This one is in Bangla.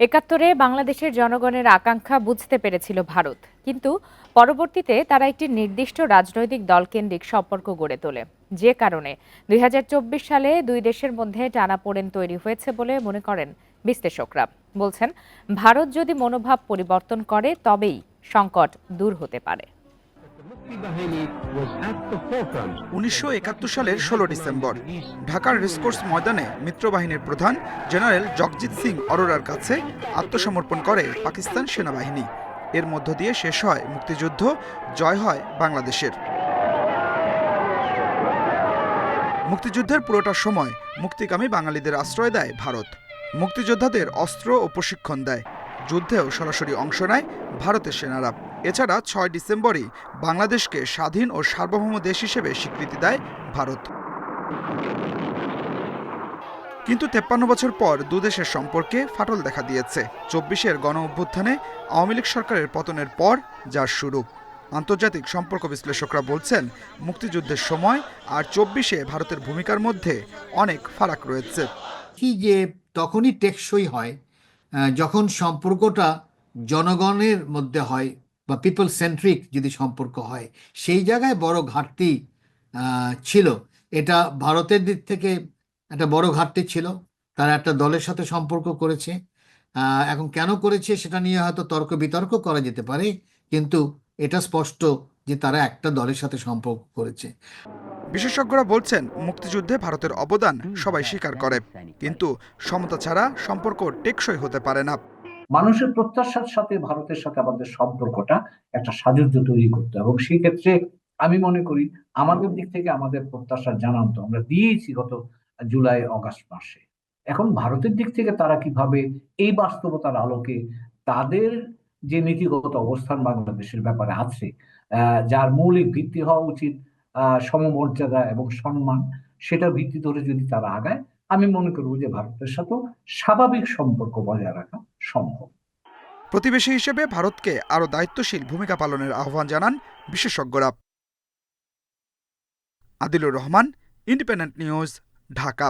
একাত্তরে বাংলাদেশের জনগণের আকাঙ্ক্ষা বুঝতে পেরেছিল ভারত। কিন্তু পরবর্তীতে তারা একটি নির্দিষ্ট রাজনৈতিক দলকেন্দ্রিক সম্পর্ক গড়ে তোলে। যে কারণে দুই হাজার চব্বিশ সালে দুই দেশের মধ্যে টানাপোড়েন তৈরি হয়েছে বলে মনে করেন বিশ্লেষকরা। বলছেন, ভারত যদি মনোভাব পরিবর্তন করে, তবেই সংকট দূর হতে পারে। উনিশশো একাত্তর সালের ষোলো ডিসেম্বর, ঢাকার রেসকোর্স ময়দানে মিত্রবাহিনীর প্রধান জেনারেল জগজিৎ সিং অরোরার কাছে আত্মসমর্পণ করে পাকিস্তান সেনাবাহিনী। এর মধ্য দিয়ে শেষ হয় মুক্তিযুদ্ধ, জয় হয় বাংলাদেশের। মুক্তিযুদ্ধের পুরোটা সময় মুক্তিকামী বাঙালিদের আশ্রয় দেয় ভারত। মুক্তিযোদ্ধাদের অস্ত্র ও প্রশিক্ষণ দেয়। যুদ্ধেও সরাসরি অংশ নেয় ভারতের সেনারা। এছাড়া ছয় ডিসেম্বরই বাংলাদেশকে স্বাধীন ও সার্বভৌম দেশ হিসেবে স্বীকৃতি দেয় ভারত। কিন্তু তেপ্পান্ন বছর পর দুদেশের সম্পর্কে ফাটল দেখা দিয়েছে। চব্বিশের গণ অভ্যুত্থানে আওয়ামী লীগ সরকারের পতনের পর যার শুরু। আন্তর্জাতিক সম্পর্ক বিশ্লেষকরা বলছেন, মুক্তিযুদ্ধের সময় আর চব্বিশে ভারতের ভূমিকার মধ্যে অনেক ফারাক রয়েছে। কি যে তখনই টেকসই হয় যখন সম্পর্কটা জনগণের মধ্যে হয় বা পিপল সেন্ট্রিক যদি সম্পর্ক হয় সেই জায়গায় বড় ঘাটতি ছিল। এটা ভারতের দিক থেকে একটা বড় ঘাটতি ছিল। তারা একটা দলের সাথে সম্পর্ক করেছে। এখন কেন করেছে সেটা নিয়ে হয়তো তর্ক বিতর্ক করা যেতে পারে কিন্তু এটা স্পষ্ট যে তারা একটা দলের সাথে সম্পর্ক করেছে। বিশেষজ্ঞরা বলছেন মুক্তিযুদ্ধে ভারতের অবদান সবাই স্বীকার করে। কিন্তু সমতা ছাড়া সম্পর্ক টেকসই হতে পারে না। মানুষের প্রত্যাশার সাথে ভারতের সাথে আমাদের সম্পর্কটা একটা সাজুজ্য তৈরি করতে হবে। এবং সেই ক্ষেত্রে আমি মনে করি আমাদের দিক থেকে আমাদের প্রত্যাশা জানান তো আমরা দিয়েছি গত জুলাই, অগাস্ট মাসে। এখন ভারতের দিক থেকে তারা কীভাবে এই বাস্তবতার আলোকে তাদের যে নীতিগত অবস্থান বাংলাদেশের ব্যাপারে আছে যার মৌলিক ভিত্তি হওয়া উচিত সমমর্যাদা এবং সম্মান, সেটা ভিত্তি ধরে যদি তারা আগায়, আমি মনে করব যে ভারতের সাথে স্বাভাবিক সম্পর্ক বজায় রাখা সম্ভব। প্রতিবেশী হিসেবে ভারতকে আরও দায়িত্বশীল ভূমিকা পালনের আহ্বান জানান বিশেষজ্ঞরা। Adilur Rahman, Independent News, Dhaka.